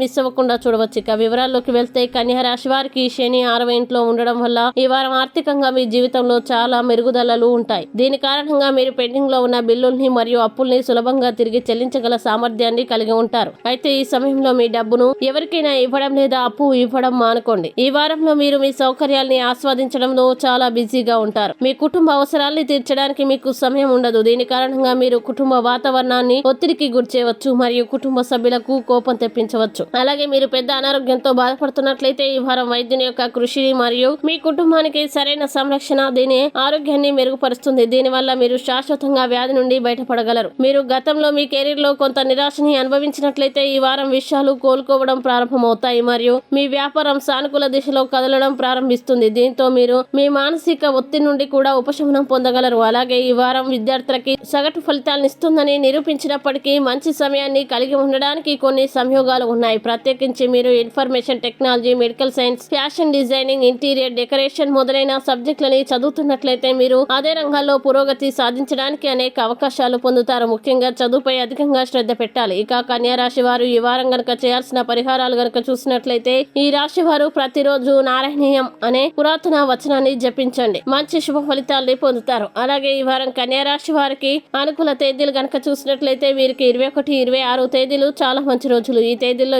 Miss అవ్వకుండా చూడవచ్చు. ఇక వివరాల్లోకి వెళ్తే కన్యా రాశి వారికి శని ఆరవ ఇంట్లో ఉండడం వల్ల ఈ వారం ఆర్థికంగా మీ జీవితంలో చాలా మెరుగుదలలు ఉంటాయి. దీని కారణంగా మీరు పెండింగ్లో ఉన్న బిల్లుల్ని మరియు అప్పుల్ని సులభంగా తిరిగి చెల్లించగల సామర్థ్యాన్ని కలిగి ఉంటారు. అయితే ఈ సమయంలో మీ డబ్బును ఎవరికైనా ఇవ్వడం లేదా అప్పు ఇవ్వడం మానుకోండి. ఈ వారంలో మీరు మీ సౌకర్యాల్ని ఆస్వాదించడంలో చాలా బిజీగా ఉంటారు. మీ కుటుంబ అవసరాల్ని తీర్చడానికి మీకు సమయం ఉండదు. దీని కారణంగా మీరు కుటుంబ వాతావరణాన్ని ఒత్తిడికి గురిచేయవచ్చు మరియు కుటుంబ సభ్యులకు కోపం తెప్పించవచ్చు. అలాగే మీరు పెద్ద అనారోగ్యంతో బాధపడుతున్నట్లయితే ఈ వారం వైద్యుని యొక్క కృషి మరియు మీ కుటుంబానికి సరైన సంరక్షణ దీని ఆరోగ్యాన్ని మెరుగుపరుస్తుంది. దీనివల్ల మీరు శాశ్వతంగా వ్యాధి నుండి బయటపడగలరు. మీరు గతంలో మీ కెరీర్లో కొంత నిరాశని అనుభవించినట్లయితే ఈ వారం విషయాలు కోలుకోవడం ప్రారంభమవుతాయి మరియు మీ వ్యాపారం సానుకూల దిశలో కదలడం ప్రారంభిస్తుంది. దీంతో మీరు మీ మానసిక ఒత్తిడి నుండి కూడా ఉపశమనం పొందగలరు. అలాగే ఈ వారం విద్యార్థులకి సగటు ఫలితాలను ఇస్తుందని నిరూపించినప్పటికీ మంచి సమయాన్ని కలిగి ఉండడానికి కొన్ని సంయోగాలు ఉన్నాయి. ప్రత్యేకించి మీరు information technology medical science fashion designing interior decoration మొదలైన సబ్జెక్టులని చదువుతున్నట్లయితే మీరు అదే రంగాల్లో పురోగతి సాధించడానికి అనేక అవకాశాలు పొందుతారు. ముఖ్యంగా చదువుపై అధికంగా శ్రద్ధ పెట్టాలి. ఇక కన్యా రాశి వారు ఈ వారం గనక చేయాల్సిన పరిహారాలు గనక చూసినట్లయితే ఈ రాశి వారు ప్రతిరోజు నారాయణీయం అనే పురాతన వచనాన్ని జపించండి. మంచి శుభ ఫలితాల్ని పొందుతారు. అలాగే ఈ వారం కన్యా రాశి వారికి అనుకూల తేదీలు గనక చూసినట్లయితే వీరికి ఇరవై ఒకటి ఇరవై ఆరు తేదీలు చాలా మంచి రోజులు. ఈ తేదీల్లో